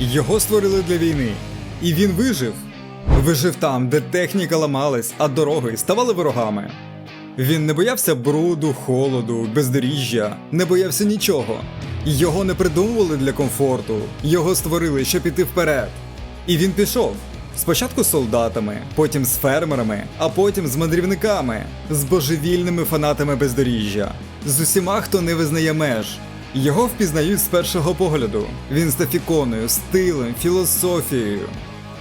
Його створили для війни, і він вижив. Вижив там, де техніка ламалась, а дороги ставали ворогами. Він не боявся бруду, холоду, бездоріжжя, не боявся нічого. Його не придумували для комфорту, його створили, щоб піти вперед. І він пішов. Спочатку з солдатами, потім з фермерами, а потім з мандрівниками, з божевільними фанатами бездоріжжя, з усіма, хто не визнає меж. Його впізнають з першого погляду. Він став іконою, стилем, філософією.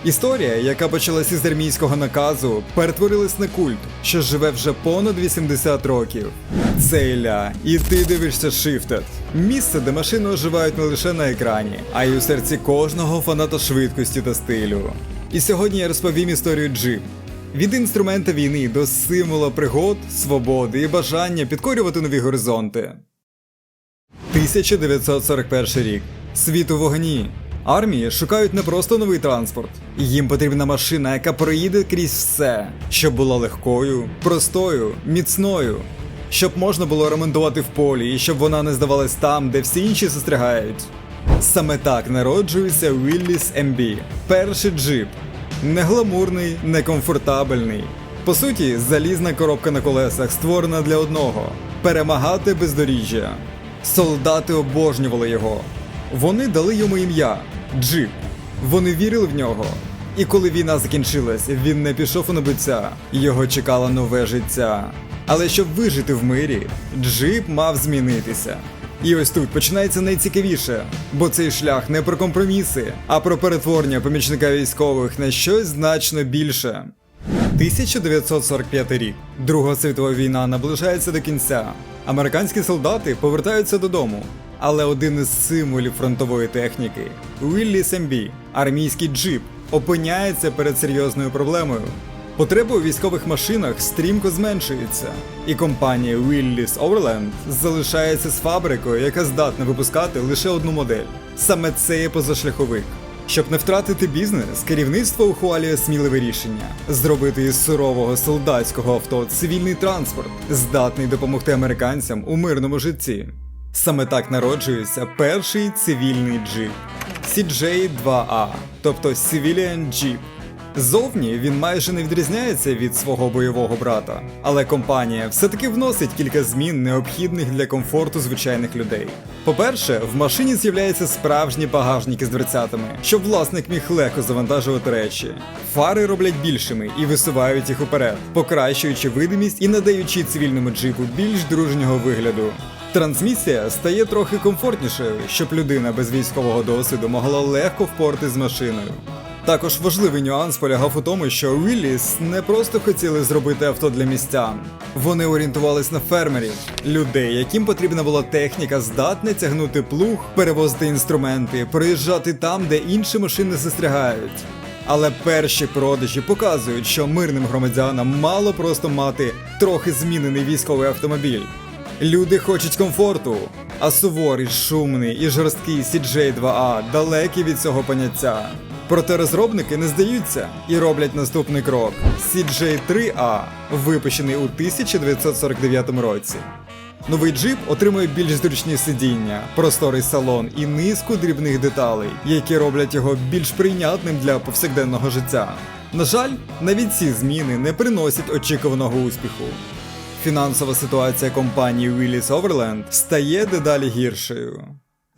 Історія, яка почалася з армійського наказу, перетворилась на культ, що живе вже понад 80 років. Це Ілля, і ти дивишся Shifted. Місце, де машини оживають не лише на екрані, а й у серці кожного фаната швидкості та стилю. І сьогодні я розповім історію Jeep. Від інструмента війни до символа пригод, свободи і бажання підкорювати нові горизонти. 1941 рік. Світ у вогні. Армії шукають не просто новий транспорт. Їм потрібна машина, яка проїде крізь все, щоб була легкою, простою, міцною, щоб можна було ремонтувати в полі і щоб вона не здавалась там, де всі інші застрягають. Саме так народжується Willys MB. Перший джип. Не гламурний, не комфортабельний. По суті, залізна коробка на колесах створена для одного перемагати бездоріжжя. Солдати обожнювали його. Вони дали йому ім'я Джип. Вони вірили в нього. І коли війна закінчилась, він не пішов у небуття. Його чекало нове життя. Але щоб вижити в мирі, джип мав змінитися. І ось тут починається найцікавіше, бо цей шлях не про компроміси, а про перетворення помічника військових на щось значно більше. 1945 рік. Друга світова війна наближається до кінця. Американські солдати повертаються додому. Але один із символів фронтової техніки Willys MB, армійський джип, опиняється перед серйозною проблемою. Потреба у військових машинах стрімко зменшується, і компанія Willys Overland залишається з фабрикою, яка здатна випускати лише одну модель. Саме це є позашляховик. Щоб не втратити бізнес, керівництво ухвалює сміливе рішення зробити із сурового солдатського авто цивільний транспорт, здатний допомогти американцям у мирному житті. Саме так народжується перший цивільний джип CJ-2A, тобто Civilian Jeep. Зовні він майже не відрізняється від свого бойового брата, але компанія все-таки вносить кілька змін, необхідних для комфорту звичайних людей. По-перше, в машині з'являються справжні багажники з дверцятами, щоб власник міг легко завантажувати речі. Фари роблять більшими і висувають їх уперед, покращуючи видимість і надаючи цивільному джипу більш дружнього вигляду. Трансмісія стає трохи комфортнішою, щоб людина без військового досвіду могла легко впорти з машиною. Також важливий нюанс полягав у тому, що Willys не просто хотіли зробити авто для містян. Вони орієнтувались на фермерів, людей, яким потрібна була техніка, здатна тягнути плуг, перевозити інструменти, проїжджати там, де інші машини застрягають. Але перші продажі показують, що мирним громадянам мало просто мати трохи змінений військовий автомобіль. Люди хочуть комфорту, а суворий, шумний і жорсткий CJ2A далекі від цього поняття. Проте розробники не здаються і роблять наступний крок: CJ3A, випущений у 1949 році. Новий джип отримує більш зручні сидіння, просторий салон і низку дрібних деталей, які роблять його більш прийнятним для повсякденного життя. На жаль, навіть ці зміни не приносять очікуваного успіху. Фінансова ситуація компанії Willys Overland стає дедалі гіршою.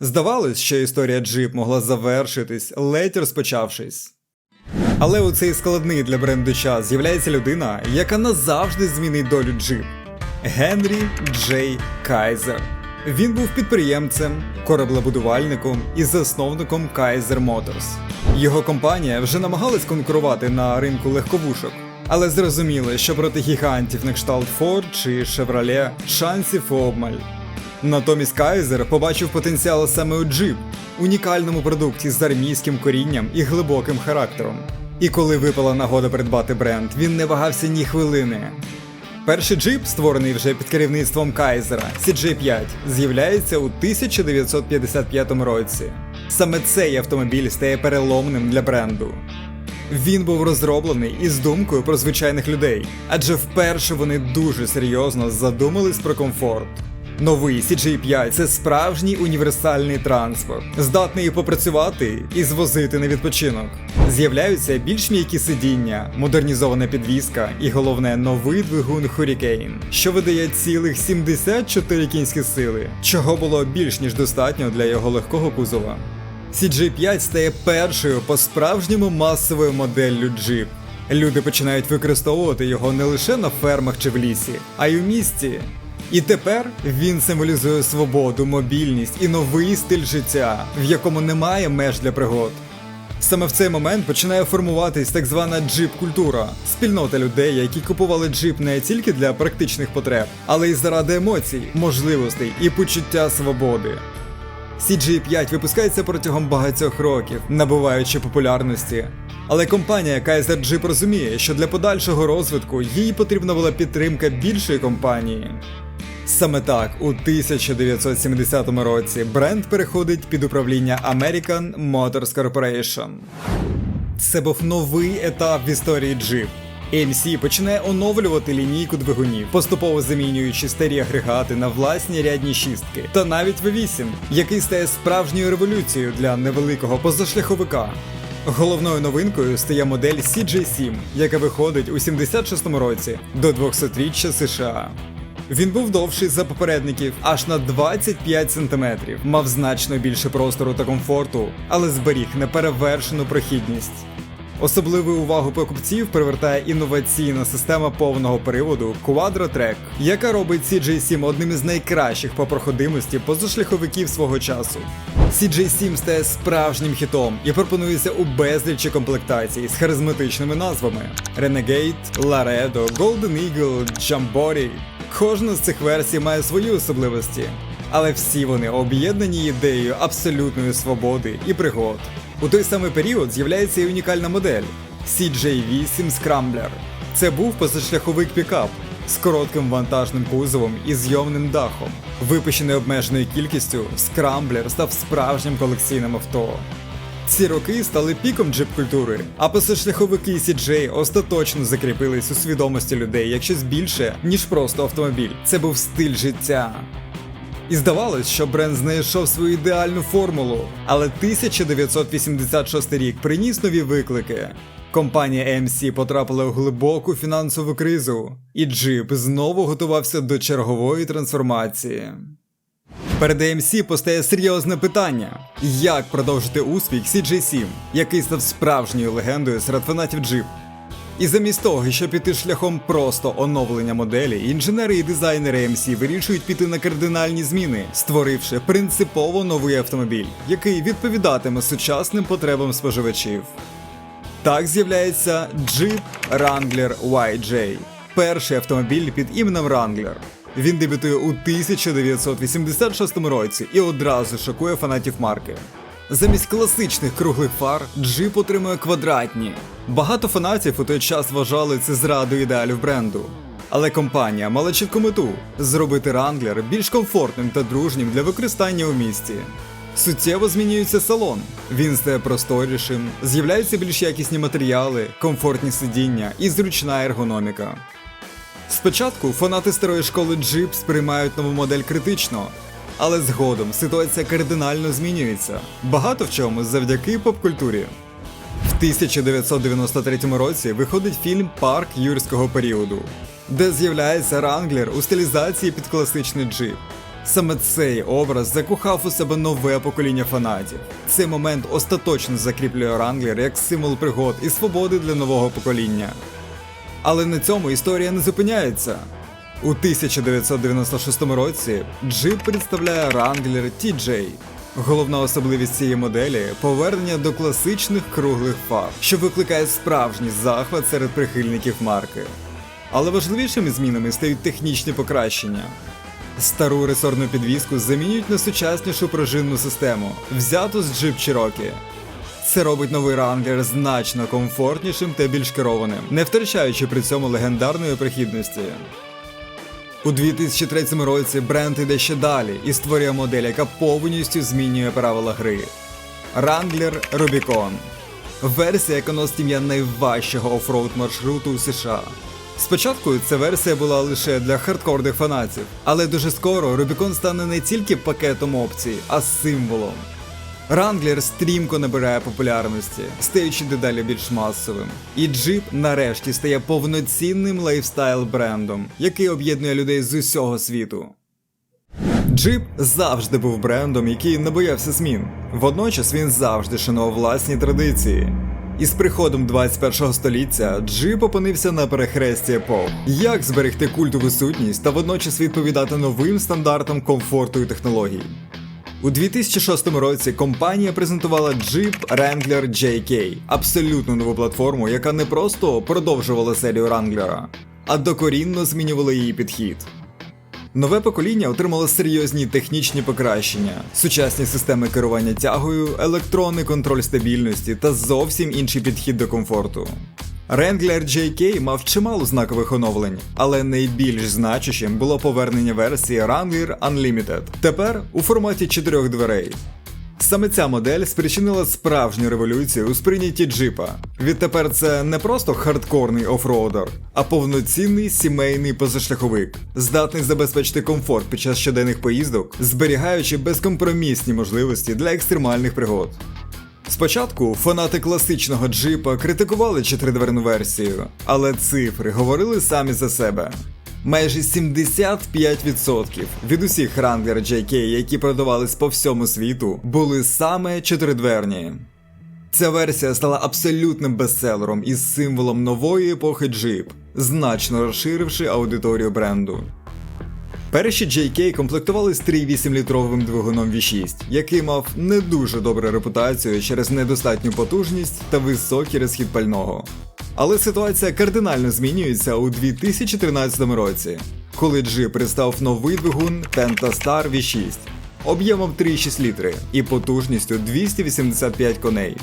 Здавалось, що історія Jeep могла завершитись, ледь розпочавшись. Але у цей складний для бренду час з'являється людина, яка назавжди змінить долю Jeep. Генрі Джей Кайзер. Він був підприємцем, кораблебудувальником і засновником Kaiser Motors. Його компанія вже намагалась конкурувати на ринку легковушок, але зрозуміли, що проти гігантів на кшталт Ford чи Chevrolet шансів обмаль. Натомість Кайзер побачив потенціал саме у джип, унікальному продукті з армійським корінням і глибоким характером. І коли випала нагода придбати бренд, він не вагався ні хвилини. Перший джип, створений вже під керівництвом Кайзера, CJ5, з'являється у 1955 році. Саме цей автомобіль стає переломним для бренду. Він був розроблений із думкою про звичайних людей, адже вперше вони дуже серйозно задумались про комфорт. Новий CJ5 це справжній універсальний транспорт, здатний попрацювати і звозити на відпочинок. З'являються більш м'які сидіння, модернізована підвізка і головне новий двигун Hurricane, що видає цілих 74 кінські сили, чого було більш ніж достатньо для його легкого кузова. CJ5 стає першою по справжньому масовою моделлю Jeep. Люди починають використовувати його не лише на фермах чи в лісі, а й у місті. І тепер він символізує свободу, мобільність і новий стиль життя, в якому немає меж для пригод. Саме в цей момент починає формуватись так звана джип-культура, спільнота людей, які купували джип не тільки для практичних потреб, але й заради емоцій, можливостей і почуття свободи. CG5 випускається протягом багатьох років, набуваючи популярності. Але компанія Kaiser Jeep розуміє, що для подальшого розвитку їй потрібна була підтримка більшої компанії. Саме так, у 1970 році бренд переходить під управління American Motors Corporation. Це був новий етап в історії Jeep. AMC починає оновлювати лінійку двигунів, поступово замінюючи старі агрегати на власні рядні шістки, та навіть V8, який стає справжньою революцією для невеликого позашляховика. Головною новинкою стає модель CJ7, яка виходить у 76-му році до 200-річчя США. Він був довший за попередників аж на 25 см, мав значно більше простору та комфорту, але зберіг неперевершену прохідність. Особливу увагу покупців привертає інноваційна система повного приводу QuadraTrack, яка робить CJ7 одним із найкращих по проходимості позашляховиків свого часу. CJ7 стає справжнім хітом і пропонується у безлічі комплектацій з харизматичними назвами: Renegade, Laredo, Golden Eagle, Jamboree. Кожна з цих версій має свої особливості, але всі вони об'єднані ідеєю абсолютної свободи і пригод. У той самий період з'являється і унікальна модель CJ8 Scrambler. Це був позашляховик пікап з коротким вантажним кузовом і зйомним дахом. Випущений обмеженою кількістю, Scrambler став справжнім колекційним авто. Ці роки стали піком джип-культури, а позашляховики CJ остаточно закріпились у свідомості людей як щось більше, ніж просто автомобіль. Це був стиль життя. І здавалось, що бренд знайшов свою ідеальну формулу. Але 1986 рік приніс нові виклики. Компанія AMC потрапила у глибоку фінансову кризу, і Jeep знову готувався до чергової трансформації. Перед AMC постає серйозне питання: як продовжити успіх CJ7, який став справжньою легендою серед фанатів Jeep? І замість того, щоб піти шляхом просто оновлення моделі, інженери і дизайнери AMC вирішують піти на кардинальні зміни, створивши принципово новий автомобіль, який відповідатиме сучасним потребам споживачів. Так з'являється Jeep Wrangler YJ, перший автомобіль під іменем Wrangler. Він дебютує у 1986 році і одразу шокує фанатів марки. Замість класичних круглих фар джип отримує квадратні. Багато фанатів у той час вважали це зрадою ідеалів бренду. Але компанія мала чітку мету зробити Wrangler більш комфортним та дружнім для використання у місті. Суттєво змінюється салон. Він стає просторішим, з'являються більш якісні матеріали, комфортні сидіння і зручна ергономіка. Спочатку фанати старої школи Jeep сприймають нову модель критично, але згодом ситуація кардинально змінюється. Багато в чому завдяки поп-культурі. В 1993 році виходить фільм Парк юрського періоду, де з'являється Ранглер у стилізації під класичний джип. Саме цей образ закохав у себе нове покоління фанатів. Цей момент остаточно закріплює Ранглер як символ пригод і свободи для нового покоління. Але на цьому історія не зупиняється. У 1996 році Jeep представляє Wrangler TJ. Головна особливість цієї моделі повернення до класичних круглих фар, що викликає справжній захват серед прихильників марки. Але важливішими змінами стають технічні покращення. Стару ресорну підвіску замінюють на сучаснішу пружинну систему, взяту з Jeep Cherokee. Це робить новий Wrangler значно комфортнішим та більш керованим, не втрачаючи при цьому легендарної прохідності. У 2003 році бренд йде ще далі і створює модель, яка повністю змінює правила гри. Wrangler Rubicon. Версія, яка носить ім'я найважчого офроуд маршруту у США. Спочатку ця версія була лише для хардкорних фанатів, але дуже скоро Rubicon стане не тільки пакетом опцій, а символом. Wrangler стрімко набирає популярності, стаючи дедалі більш масовим. І джип нарешті стає повноцінним лайфстайл брендом, який об'єднує людей з усього світу. Джип завжди був брендом, який не боявся змін. Водночас він завжди шанував власні традиції. І з приходом 21 століття Джип опинився на перехресті епох. Як зберегти культову сутність та водночас відповідати новим стандартам комфорту і технологій? У 2006 році компанія презентувала Jeep Wrangler JK, абсолютно нову платформу, яка не просто продовжувала серію Wrangler, а докорінно змінювала її підхід. Нове покоління отримало серйозні технічні покращення, сучасні системи керування тягою, електронний контроль стабільності та зовсім інший підхід до комфорту. Wrangler JK мав чимало знакових оновлень, але найбільш значущим було повернення версії Wrangler Unlimited, тепер у форматі чотирьох дверей. Саме ця модель спричинила справжню революцію у сприйнятті джипа. Відтепер це не просто хардкорний офроудер, а повноцінний сімейний позашляховик, здатний забезпечити комфорт під час щоденних поїздок, зберігаючи безкомпромісні можливості для екстремальних пригод. Спочатку фанати класичного джипа критикували чотиридверну версію, але цифри говорили самі за себе. Майже 75% від усіх Wrangler JK, які продавались по всьому світу, були саме чотиридверні. Ця версія стала абсолютним бестселером і символом нової епохи джип, значно розширивши аудиторію бренду. Перші JK комплектувались 3,8-літровим двигуном V6, який мав не дуже добру репутацію через недостатню потужність та високий розхід пального. Але ситуація кардинально змінюється у 2013 році, коли Jeep представив новий двигун Pentastar V6 об'ємом 3,6 літри і потужністю 285 коней.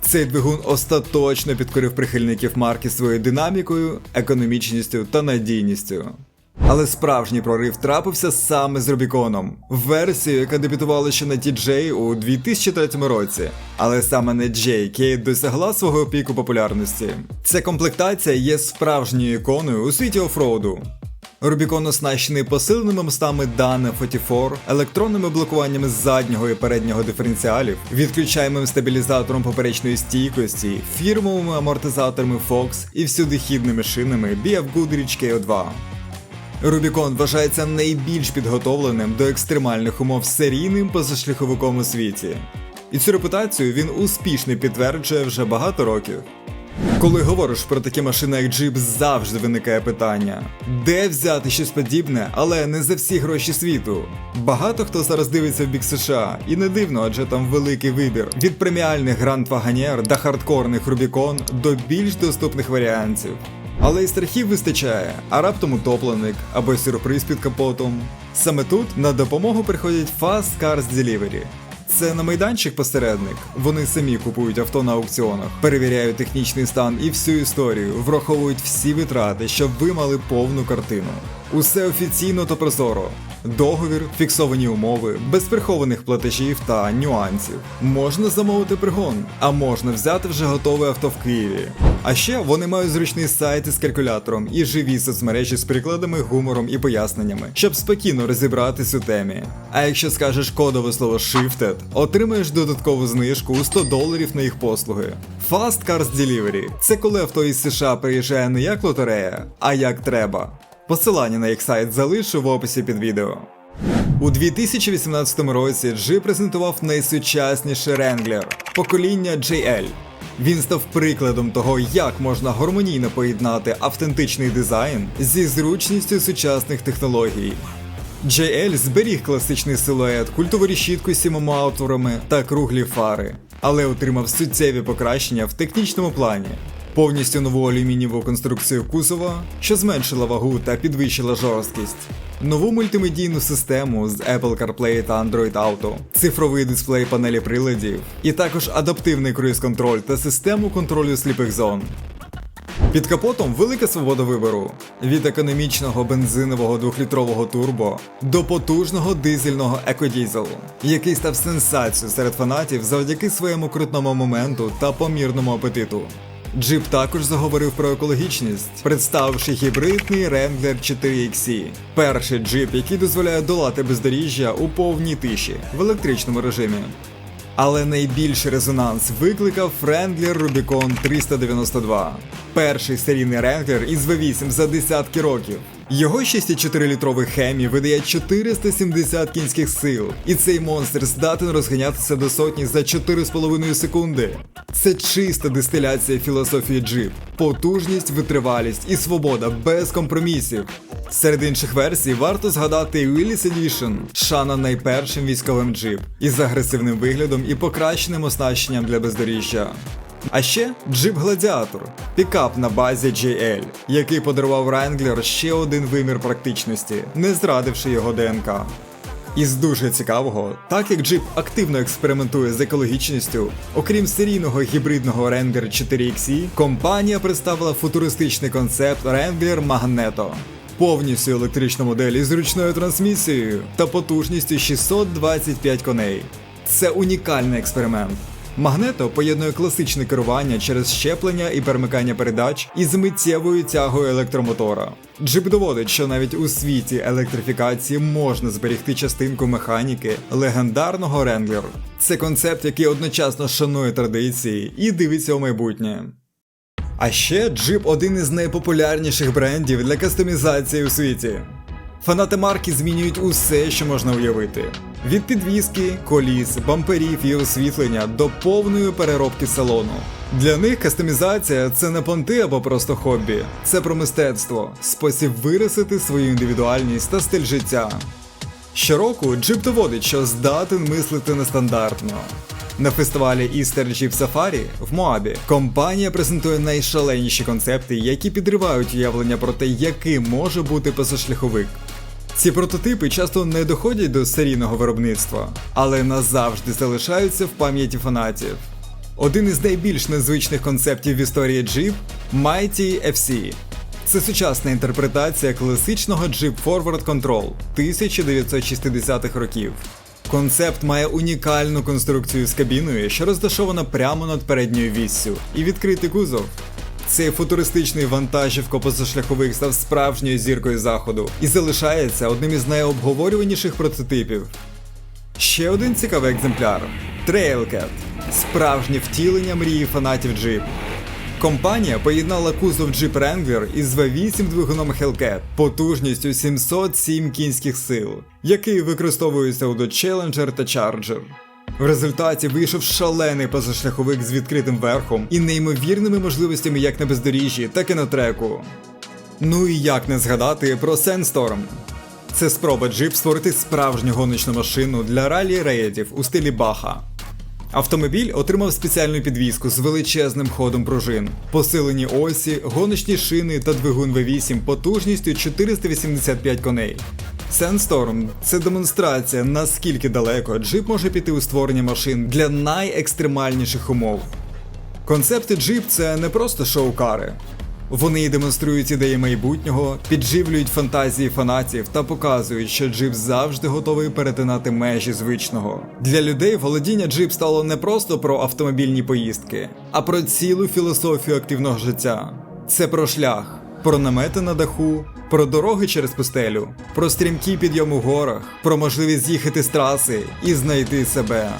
Цей двигун остаточно підкорив прихильників марки своєю динамікою, економічністю та надійністю. Але справжній прорив трапився саме з Рубіконом, версією, яка дебютувала ще на TJ у 2003 році. Але саме не JK досягла свого піку популярності. Ця комплектація є справжньою іконою у світі офроуду. Рубікон оснащений посиленими мостами Dana 44, електронними блокуваннями заднього і переднього диференціалів, відключаємим стабілізатором поперечної стійкості, фірмовими амортизаторами Fox і всюдихідними шинами BF Goodrich KO2. Рубікон вважається найбільш підготовленим до екстремальних умов серійним позашляховиком у світі. І цю репутацію він успішно підтверджує вже багато років. Коли говориш про такі машини, як Jeep, завжди виникає питання: де взяти щось подібне, але не за всі гроші світу. Багато хто зараз дивиться в бік США, і не дивно, адже там великий вибір від преміальних Grand Wagoneer та хардкорних Rubicon до більш доступних варіантів. Але і страхів вистачає, а раптом утопленик або сюрприз під капотом. Саме тут на допомогу приходять Fast Cars Delivery. Це на майданчик посередник. Вони самі купують авто на аукціонах, перевіряють технічний стан і всю історію, враховують всі витрати, щоб ви мали повну картину. Усе офіційно та прозоро. Договір, фіксовані умови, без прихованих платежів та нюансів. Можна замовити пригон, а можна взяти вже готове авто в Києві. А ще вони мають зручний сайт із калькулятором і живі соцмережі з прикладами, гумором і поясненнями, щоб спокійно розібратись у темі. А якщо скажеш кодове слово Shifted, отримаєш додаткову знижку у 100 доларів на їх послуги. Fast Cars Delivery – це коли авто із США приїжджає не як лотерея, а як треба. Посилання на їх сайт залишу в описі під відео. У 2018 році Jeep презентував найсучасніший Wrangler – покоління JL. Він став прикладом того, як можна гармонійно поєднати автентичний дизайн зі зручністю сучасних технологій. JL зберіг класичний силует, культову решітку з сімома отворами та круглі фари, але отримав суттєві покращення в технічному плані. Повністю нову алюмінієву конструкцію кузова, що зменшила вагу та підвищила жорсткість, нову мультимедійну систему з Apple CarPlay та Android Auto, цифровий дисплей панелі приладів, і також адаптивний круїз-контроль та систему контролю сліпих зон. Під капотом велика свобода вибору від економічного бензинового двохлітрового турбо до потужного дизельного екодізелу, який став сенсацією серед фанатів завдяки своєму крутному моменту та помірному апетиту. Джип також заговорив про екологічність, представивши гібридний Wrangler 4XE. Перший джип, який дозволяє долати бездоріжжя у повній тиші в електричному режимі. Але найбільший резонанс викликав Wrangler Rubicon 392. Перший серійний Wrangler із V8 за десятки років. Його 6,4-літровий хемі видає 470 кінських сил, і цей монстр здатен розганятися до сотні за 4,5 секунди. Це чиста дистиляція філософії джип, потужність, витривалість і свобода без компромісів. Серед інших версій варто згадати Willys Edition, шана найпершим військовим джип із агресивним виглядом і покращеним оснащенням для бездоріжжя. А ще джип Гладіатор, пікап на базі JL, який подарував Wrangler ще один вимір практичності, не зрадивши його ДНК. Із дуже цікавого, так як джип активно експериментує з екологічністю, окрім серійного гібридного Wrangler 4XE, компанія представила футуристичний концепт Wrangler Magneto. Повністю електричну модель із ручною трансмісією та потужністю 625 коней. Це унікальний експеримент. Магнето поєднує класичне керування через щеплення і перемикання передач із миттєвою тягою електромотора. Джип доводить, що навіть у світі електрифікації можна зберегти частинку механіки легендарного Wrangler. Це концепт, який одночасно шанує традиції і дивиться у майбутнє. А ще джип один із найпопулярніших брендів для кастомізації у світі. Фанати марки змінюють усе, що можна уявити: від підвіски, коліс, бамперів і освітлення до повної переробки салону. Для них кастомізація це не понти або просто хобі, це про мистецтво, спосіб виразити свою індивідуальність та стиль життя. Щороку джип доводить, що здатен мислити нестандартно. На фестивалі Easter Jeep Safari в Моабі компанія презентує найшаленіші концепти, які підривають уявлення про те, яким може бути позашляховик. Ці прототипи часто не доходять до серійного виробництва, але назавжди залишаються в пам'яті фанатів. Один із найбільш незвичних концептів в історії Jeep – Mighty FC. Це сучасна інтерпретація класичного Jeep Forward Control 1960-х років. Концепт має унікальну конструкцію з кабіною, що розташована прямо над передньою віссю, і відкритий кузов. Цей футуристичний вантажівко позашляховик став справжньою зіркою заходу і залишається одним із найобговорюваніших прототипів. Ще один цікавий екземпляр Trailcat справжнє втілення мрії фанатів Jeep. Компанія поєднала кузов Jeep Wrangler із V8 двигуном Hellcat потужністю 707 кінських сил, який використовується у Dodge Challenger та Charger. В результаті вийшов шалений позашляховик з відкритим верхом і неймовірними можливостями як на бездоріжжі, так і на треку. Ну і як не згадати про Sandstorm. Це спроба Jeep створити справжню гоночну машину для ралі рейдів у стилі Баха. Автомобіль отримав спеціальну підвіску з величезним ходом пружин, посилені осі, гоночні шини та двигун V8 потужністю 485 коней. Sandstorm – це демонстрація, наскільки далеко джип може піти у створення машин для найекстремальніших умов. Концепти Jeep – це не просто шоу-кари. Вони демонструють ідеї майбутнього, підживлюють фантазії фанатів та показують, що джип завжди готовий перетинати межі звичного. Для людей володіння джип стало не просто про автомобільні поїздки, а про цілу філософію активного життя. Це про шлях, про намети на даху, про дороги через пустелю, про стрімкі підйом у горах, про можливість з'їхати з траси і знайти себе.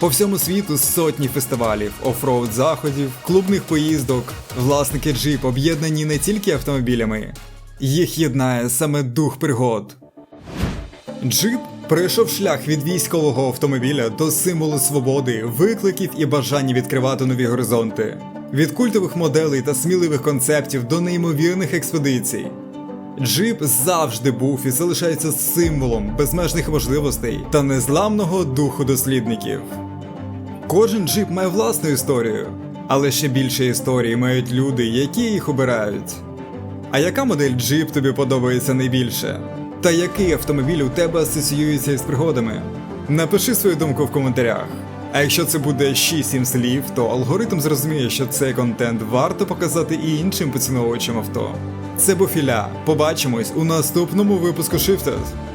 По всьому світу сотні фестивалів, офроуд заходів, клубних поїздок. Власники джип об'єднані не тільки автомобілями, їх єднає саме дух пригод. Джип пройшов шлях від військового автомобіля до символу свободи, викликів і бажання відкривати нові горизонти. Від культових моделей та сміливих концептів до неймовірних експедицій. Джип завжди був і залишається символом безмежних можливостей та незламного духу дослідників. Кожен джип має власну історію, але ще більше історії мають люди, які їх обирають. А яка модель джип тобі подобається найбільше? Та який автомобіль у тебе асоціюється із пригодами? Напиши свою думку в коментарях. А якщо це буде 6-7 слів, то алгоритм зрозуміє, що цей контент варто показати і іншим поціновувачам авто. Це був Ілля. Побачимось у наступному випуску Shifted.